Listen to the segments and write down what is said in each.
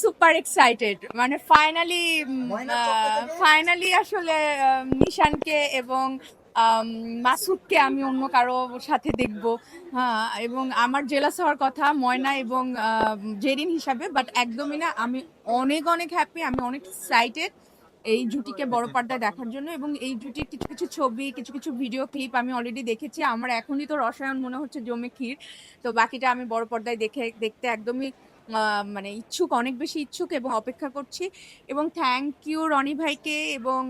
Super excited মানে finally finally আসলে নিশানকে এবং মাসুদকে আমি অন্য কারও সাথে দেখব। হ্যাঁ এবং আমার জেলাস হওয়ার কথা ময়না এবং জেরিন হিসাবে বাট একদমই না আমি অনেক অনেক হ্যাপি আমি অনেক এক্সাইটেড এই জুটিকে বড় পর্দায় দেখার জন্য এবং এই জুটির কিছু কিছু ছবি কিছু কিছু ভিডিও ক্লিপ আমি অলরেডি দেখেছি। আমার এখনই তো রসায়ন মনে হচ্ছে জমে ক্ষীর তো বাকিটা আমি বড় পর্দায় দেখে দেখতে একদমই মানে ইচ্ছুক, অনেক বেশি ইচ্ছুক এবং অপেক্ষা করছি এবং থ্যাংক ইউ রনি ভাইকে এবং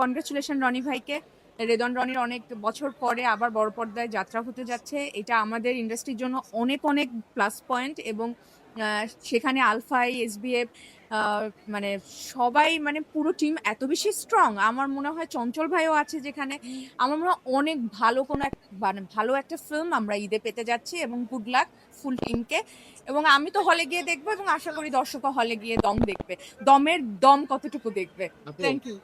কনগ্রাচুলেশন রনি ভাইকে। রেদন রনির অনেক বছর পরে আবার বড় পর্দায় যাত্রা হতে যাচ্ছে। এটা আমাদের ইন্ডাস্ট্রির জন্য অনেক অনেক প্লাস পয়েন্ট এবং সেখানে আলফাই এসবিএফ মানে সবাই মানে পুরো টিম এত বেশি স্ট্রং আমার মনে হয় চঞ্চল ভাইও আছে যেখানে। আমার মনে হয় অনেক ভালো কোনো এক মানে ভালো একটা ফিল্ম আমরা ঈদে পেতে যাচ্ছি এবং গুড লাক ফুল টিমকে এবং আমি তো হলে গিয়ে দেখব এবং আশা করি দর্শকও হলে গিয়ে দম দেখবে। দমের দম কতটুকু দেখবে? থ্যাংক ইউ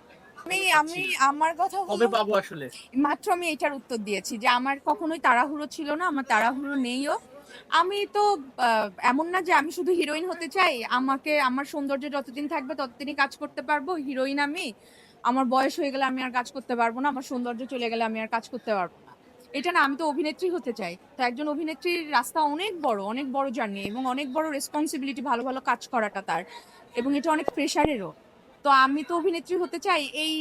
আমি আমি আমার কথা কবে পাবো আসলে? মাত্র আমি এটার উত্তর দিয়েছি যে আমার কখনোই তাড়াহুড়ো ছিল না আমার তাড়াহুড়ো নেইও। আমি তো এমন না যে আমি শুধু হিরোইন হতে চাই। আমাকে, আমার সৌন্দর্য যতদিন থাকবে ততদিনই কাজ করতে পারব। হিরোইন আমি। আমার বয়স হয়ে গেলে আমি আর কাজ করতে পারব না। আমার সৌন্দর্য চলে গেলে আমি আর কাজ করতে পারব না। এটা না, আমি তো অভিনেত্রী হতে চাই। তো একজন অভিনেত্রীর রাস্তা অনেক বড় অনেক বড় জার্নি এবং অনেক বড় রেসপন্সিবিলিটি ভালো ভালো কাজ করাটা তার। এবং এটা অনেক প্রেশারেরও তো আমি তো অভিনেত্রী হতে চাই। এই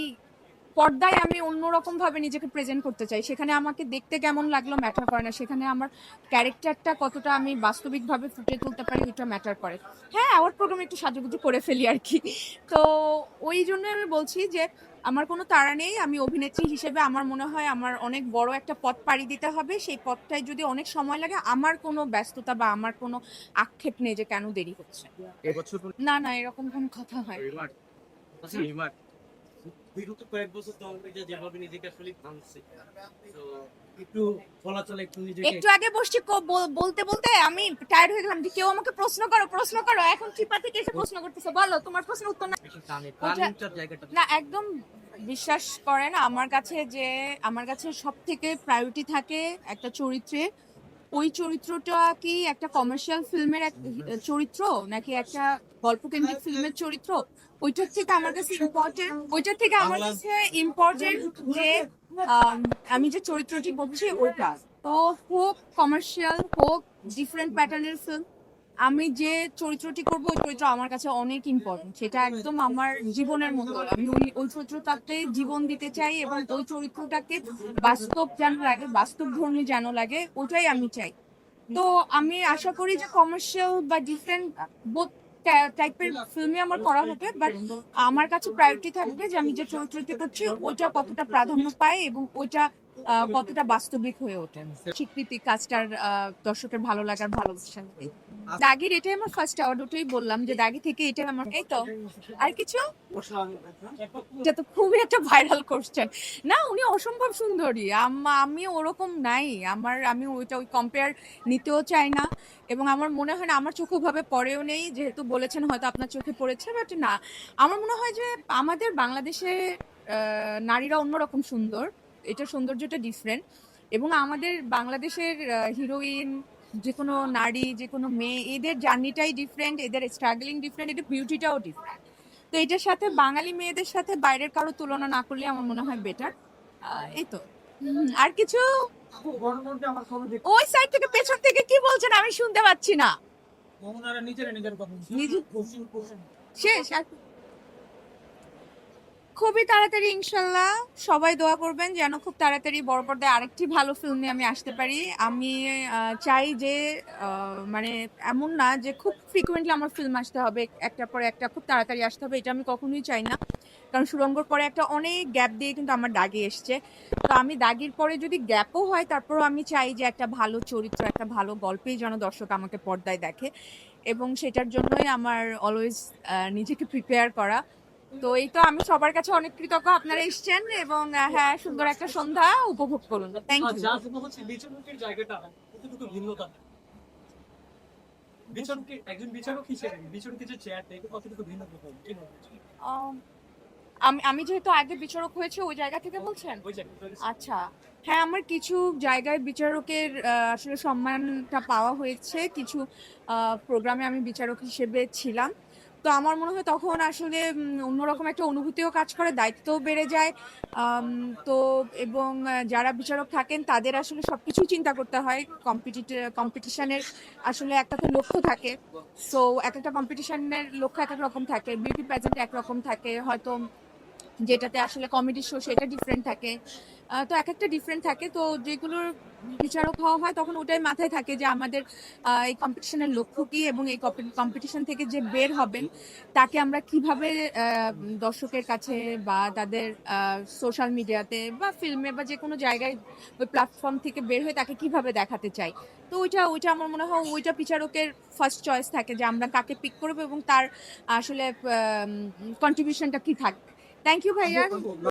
পর্দায় আমি অন্যরকম ভাবে নিজেকে প্রেজেন্ট করতে চাই। সেখানে আমাকে দেখতে কেমন লাগল ম্যাটার করে না। সেখানে আমার ক্যারেক্টারটা কতটা আমি বাস্তবিকভাবে ফুটিয়ে তুলতে পারি ওইটা ম্যাটার করে। হ্যাঁ অ্যাওয়ার্ড প্রোগ্রামে একটু সাজুগুজু করে ফেলি আর কি। তো ওই জন্য আমি বলছি যে আমার কোনো তাড়া নেই। আমি অভিনেত্রী হিসেবে আমার মনে হয় আমার অনেক বড় একটা পথ পাড়ি দিতে হবে। সেই পথটায় যদি অনেক সময় লাগে আমার কোনো ব্যস্ততা বা আমার কোনো আক্ষেপ নেই যে কেন দেরি হচ্ছে। না না এরকম কোনো কথা হয় বিগত কয়েক বছর তো যেভাবে নিজেকে আসলে ভাঙছে। তো একটু চলাচলে একটু নিজেকে একটু আগে বসছি বলতে বলতে আমি টায়ার্ড হয়ে গেলাম। যে কেউ আমাকে প্রশ্ন করো প্রশ্ন করো। এখন চিপা থেকে এসে প্রশ্ন করতেছে বলো তোমার প্রশ্ন উত্তর না। না একদম বিশ্বাস করেন আমার কাছে যে আমার কাছে সব থেকে প্রায়োরিটি থাকে একটা চরিত্রে। ওই চরিত্রটা কি একটা কমার্শিয়াল ফিল্মের এক চরিত্র নাকি একটা গল্প কেন্দ্রিক ফিল্মের চরিত্র? ওইটার থেকে আমার কাছে ইম্পর্টেন্ট ওইটার থেকে আমার কাছে ইম্পর্টেন্ট যে আম, আমি যে চরিত্রটি বলছি ওইটা। তো হোক কমার্শিয়াল হোক ডিফারেন্ট প্যাটার্নের ফিল্ম আমি যে চরিত্রটি করব ওই চরিত্র আমার কাছে অনেক ইম্পর্টেন্ট সেটা একদম আমার জীবনের মতো। আমি ওই ওই চরিত্রটাতে জীবন দিতে চাই এবং ওই চরিত্রটাকে বাস্তব যেন লাগে বাস্তব ধর্মী যেন লাগে ওটাই আমি চাই। তো আমি আশা করি যে কমার্শিয়াল বা ডিফারেন্ট বোথ টাইপের ফিল্মই আমার করা হবে বাট আমার কাছে প্রায়োরিটি থাকবে যে আমি যে চরিত্রটি করছি ওইটা কতটা প্রাধান্য পায় এবং আহ, কতটা বাস্তবিক হয়ে ওঠে? স্বীকৃতি কাজটার দর্শকের ভালো লাগার ভালো দাগির এটাই আমার ফার্স্ট অ্যাওয়ার্ড ওটাই বললাম যে দাগি থেকে এটাই আমার এই তো। আর কিছু? এটা তো খুবই একটা ভাইরাল কোশ্চেন না, উনি অসম্ভব সুন্দরী। আম- ওরকম নাই। আমার আমি ওইটা ওই কম্পেয়ার নিতেও চাই না। এবং আমার মনে হয় না, আমার চোখে ভাবে পড়েও নেই। যেহেতু বলেছেন, হয়তো আপনার চোখে পড়েছে বাট না। আমার মনে হয় যে আমাদের বাংলাদেশে নারীরা অন্যরকম সুন্দর। এটা সৌন্দর্যটা ডিফারেন্ট এবং আমাদের বাংলাদেশের হিরোইন যে কোনো নারী যে কোনো মেয়ে এদের জার্নিটাই ডিফারেন্ট এদের স্ট্রাগলিং ডিফারেন্ট এদের বিউটিটাও ডিফারেন্ট তো এটার সাথে বাঙালি মেয়েদের সাথে বাইরের কারও তুলনা না করলে আমার মনে হয় বেটার এই তো। আর কিছু? ওই সাইড থেকে পেছন থেকে কি বলছেন আমি শুনতে পাচ্ছি না। শেষ আর খুবই তাড়াতাড়ি ইনশাল্লাহ সবাই দোয়া করবেন যেন খুব তাড়াতাড়ি বড় পর্দায় আরেকটি ভালো ফিল্ম নিয়ে আমি আসতে পারি। আমি চাই যে মানে এমন না যে খুব ফ্রিকুয়েন্টলি আমার ফিল্ম আসতে হবে একটা পরে একটা খুব তাড়াতাড়ি আসতে হবে, এটা আমি কখনোই চাই না। কারণ সুরঙ্গর পরে একটা অনেক গ্যাপ দিয়ে কিন্তু আমার দাগি এসছে। তো আমি দাগির পরে যদি গ্যাপও হয়, তারপরও আমি চাই যে একটা ভালো চরিত্র, একটা ভালো গল্পেই যেন দর্শক আমাকে পর্দায় দেখে। এবং সেটার জন্যই আমার অলওয়েজ নিজেকে প্রিপেয়ার করা। তো এই তো আমি সবার কাছে অনেক কৃতজ্ঞ। আপনারা এসছেন এবং হ্যাঁ সুন্দর একটা সন্ধ্যা উপভোগ করুন। থ্যাংক ইউ বিচারকের জায়গাটা কতটুকু ভিন্নতা? একজন বিচারক হিসেবে বিচারকের যে কতটুকু? কি? Um, আমি আমি যেহেতু আগে বিচারক হয়েছে ওই জায়গা থেকে বলছেন? আচ্ছা। হ্যাঁ আমার কিছু জায়গায় বিচারকের আসলে সম্মানটা পাওয়া হয়েছে। কিছু প্রোগ্রামে আমি বিচারক হিসেবে ছিলাম। তো আমার মনে হয় তখন আসলে অন্যরকম একটা অনুভূতিও কাজ করে, দায়িত্বও বেড়ে যায়। তো এবং যারা বিচারক থাকেন তাদের আসলে সব কিছুই চিন্তা করতে হয়। কম্পিটিটিভ কম্পিটিশানের আসলে একটা তো লক্ষ্য থাকে। সো এক একটা কম্পিটিশানের লক্ষ্য এক এক রকম থাকে, বিউটি প্যাজেন্ট একরকম থাকে। হয়তো যেটাতে আসলে কমেডি শো সেটা ডিফারেন্ট থাকে। তো এক একটা ডিফারেন্ট থাকে। তো যেগুলোর বিচারক হওয়া হয় তখন ওটাই মাথায় থাকে যে আমাদের এই কম্পিটিশনের লক্ষ্য কি এবং এই কম্পিটিশন থেকে যে বের হবেন, তাকে আমরা কীভাবে দর্শকের কাছে বা তাদের সোশ্যাল মিডিয়াতে বা ফিল্মে বা যে কোনো জায়গায় ওই প্ল্যাটফর্ম থেকে বের হয়ে তাকে কীভাবে দেখাতে চাই। তো ওইটা ওইটা আমার মনে হয় ওইটা বিচারকের ফার্স্ট চয়েস থাকে যে আমরা কাকে পিক করব এবং তার আসলে কন্ট্রিবিউশনটা কি থাকবে থ্যাংক ইউ ভাইয়া